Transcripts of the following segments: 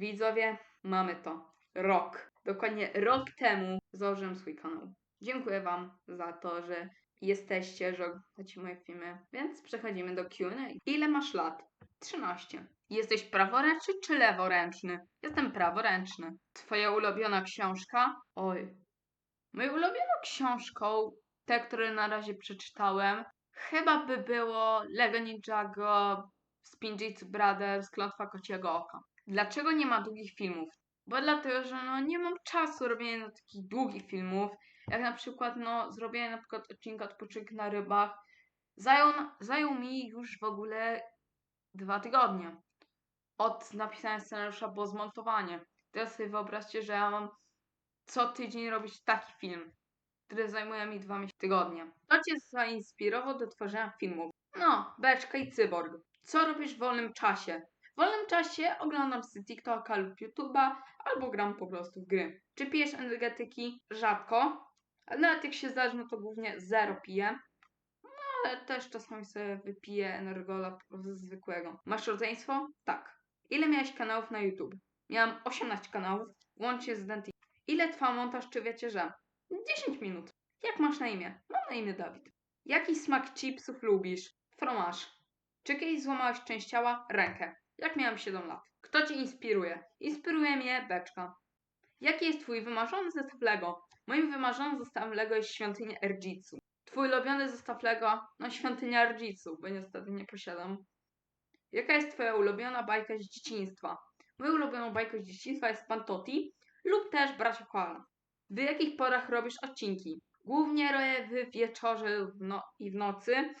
Widzowie, mamy to. Rok. Dokładnie rok temu założyłem swój kanał. Dziękuję Wam za to, że jesteście, że oglądacie moje filmy. Więc przechodzimy do Q&A. Ile masz lat? 13. Jesteś praworęczny czy leworęczny? Jestem praworęczny. Twoja ulubiona książka? Oj. Moją ulubioną książką, te, które na razie przeczytałem, chyba by było Lego Ninjago, Spinjitzu Brothers, Klątwa Kociego Oka. Dlaczego nie ma długich filmów? Bo dlatego, że no nie mam czasu robienia no, takich długich filmów, jak na przykład no zrobienie na przykład odcinka Odpoczynek na rybach. Zajął, zajął mi już w ogóle dwa tygodnie. Od napisania scenariusza po zmontowanie. Teraz sobie wyobraźcie, że ja mam co tydzień robić taki film, który zajmuje mi dwa tygodnie. To cię zainspirował do tworzenia filmów. No, beczka i cyborg. Co robisz w wolnym czasie? W wolnym czasie oglądam z TikToka lub YouTube'a, albo gram po prostu w gry. Czy pijesz energetyki? Rzadko. Ale nawet jak się zdarzy, no to głównie zero piję. No, ale też czasami sobie wypiję energola po prostu zwykłego. Masz rodzeństwo? Tak. Ile miałeś kanałów na YouTube? Miałam 18 kanałów, łącznie z Denty. Ile trwa montaż, czy wiecie, że? 10 minut. Jak masz na imię? Mam na imię Dawid. Jaki smak chipsów lubisz? Fromage. Czy kiedyś złamałeś część ciała? Rękę. Jak miałam 7 lat. Kto cię inspiruje? Inspiruje mnie beczka. Jaki jest twój wymarzony zestaw Lego? Moim wymarzonym zestawem Lego jest świątynia Erjitsu. Twój ulubiony zestaw Lego? No świątynia Erjitsu, bo niestety nie posiadam. Jaka jest twoja ulubiona bajka z dzieciństwa? Moją ulubioną bajką z dzieciństwa jest Pan Toti lub też Bracia Koala. W jakich porach robisz odcinki? Głównie robię w wieczorze no i w nocy.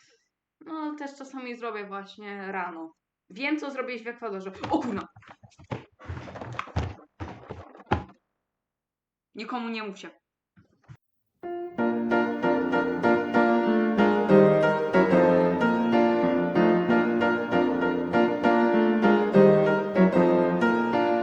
No, ale też czasami zrobię właśnie rano. Wiem, co zrobiłeś w Ekwadorze. O kurna! Nikomu nie mówcie.